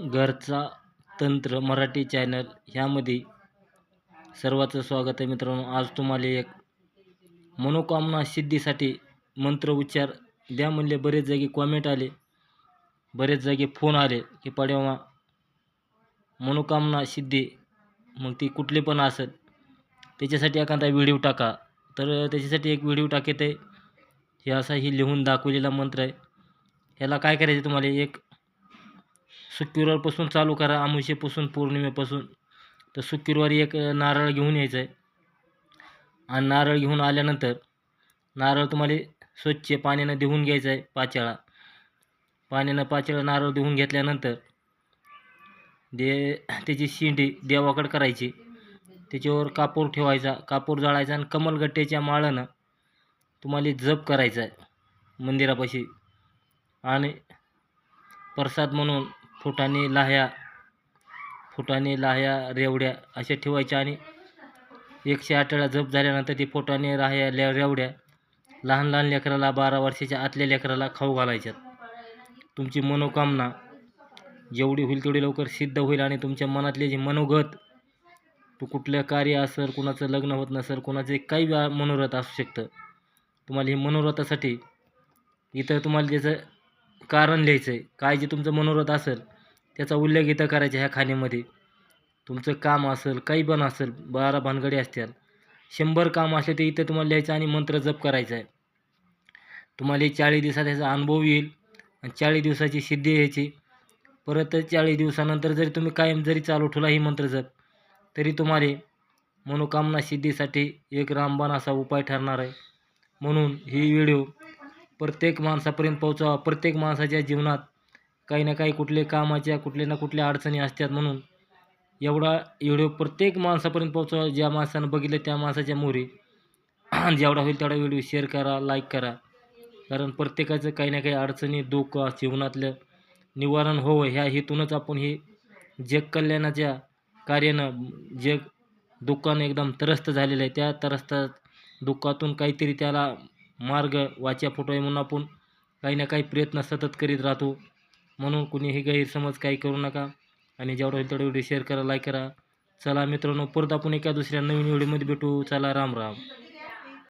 घरचा तंत्र मराठी चॅनल ह्यामध्ये सर्वाचं स्वागत आहे मित्रांनो. आज तुम्हाला एक मनोकामना सिद्धीसाठी मंत्र उच्चार द्या म्हणले. बरेच जागी कॉमेंट आले. बरेच जागी फोन आले की पाड्यावा मनोकामना सिद्धी. मग ती कुठली पण असेल त्याच्यासाठी एखादा व्हिडिओ टाका. तर त्याच्यासाठी एक व्हिडिओ टाकेत आहे. हे असा ही लिहून दाखवलेला मंत्र आहे. ह्याला काय करायचं तुम्हाला? एक शुक्रवारपासून चालू करा अमावस्येपासून पौर्णिमेपासून. तर शुक्रवारी एक नारळ घेऊन यायचं आहे. आणि नारळ घेऊन आल्यानंतर नारळ तुम्हाला स्वच्छ पाण्यानं देऊन घ्यायचं आहे पाच वेळा पाण्यानं पाच वेळा नारळ देऊन घेतल्यानंतर दे त्याची शिंडी देवाकडं करायची. त्याच्यावर कापूर ठेवायचा कापूर जाळायचा आणि कमलगट्ट्याच्या माळानं तुम्हाला जप करायचा आहे मंदिरापाशी. आणि प्रसाद म्हणून फुटाने लाह्या फुटाने लाह्या रेवड्या अशा ठेवायच्या आणि एकशे आठ जप झाल्यानंतर ती फुटाने राह्या ले रेवड्या लहान लहान लेकराला बारा वर्षाच्या आतल्या लेकराला खाऊ घालायच्यात. तुमची मनोकामना जेवढी होईल तेवढी लवकर सिद्ध होईल आणि तुमच्या मनातले जे मनोगत तू कुठलं कार्य असेल कुणाचं लग्न होत नसेल कुणाचे काही मनोरथ असू शकतं. तुम्हाला हे मनोरथासाठी इथं तुम्हाला त्याचं कारण लिहायचं आहे काय जे तुमचं मनोरथ असेल त्याचा उल्लेख इथं करायचा ह्या खाण्यामध्ये तुमचं काम असेल काही पण असेल बारा भानगडी असतील. शंभर काम असले ते इथं तुम्हाला लिहायचं आणि मंत्र जप करायचा आहे तुम्हाला चाळीस दिवसात ह्याचा अनुभव येईल आणि चाळीस दिवसाची सिद्धी यायची. परत चाळीस दिवसानंतर जरी तुम्ही कायम जरी चालू ठेवला ही मंत्र जप तरी तुम्हाला मनोकामना सिद्धीसाठी एक रामबाण असा उपाय ठरणार आहे. म्हणून ही व्हिडिओ प्रत्येक माणसापर्यंत पोहोचावा. प्रत्येक माणसाच्या जीवनात काही ना काही कुठले कामाच्या कुठल्या ना कुठल्या अडचणी असतात म्हणून एवढा व्हिडिओ प्रत्येक माणसापर्यंत पोहोचवा. ज्या माणसानं बघितलं त्या माणसाच्या मोरी जेवढा होईल तेवढा व्हिडिओ शेअर करा लाईक करा. कारण प्रत्येकाचं काही ना काही अडचणी दुःख जीवनातलं निवारण होवं ह्या हेतूनच आपण हे जग कल्याणाच्या कार्यानं जग दुःखानं एकदम त्रस्त झालेलं आहे. त्या त्रस्त दुःखातून काहीतरी त्याला मार्ग वाच्या फुटवाय म्हणून आपण काही ना काही प्रयत्न सतत करीत राहतो. म्हणून कुणीही गैरसमज काही करू नका. आणि जेवढा होईल तेवढा व्हिडिओ शेअर करा लाईक करा. चला मित्रांनो परत आपण एका दुसऱ्या नवीन व्हिडिओमध्ये भेटू. चला राम राम.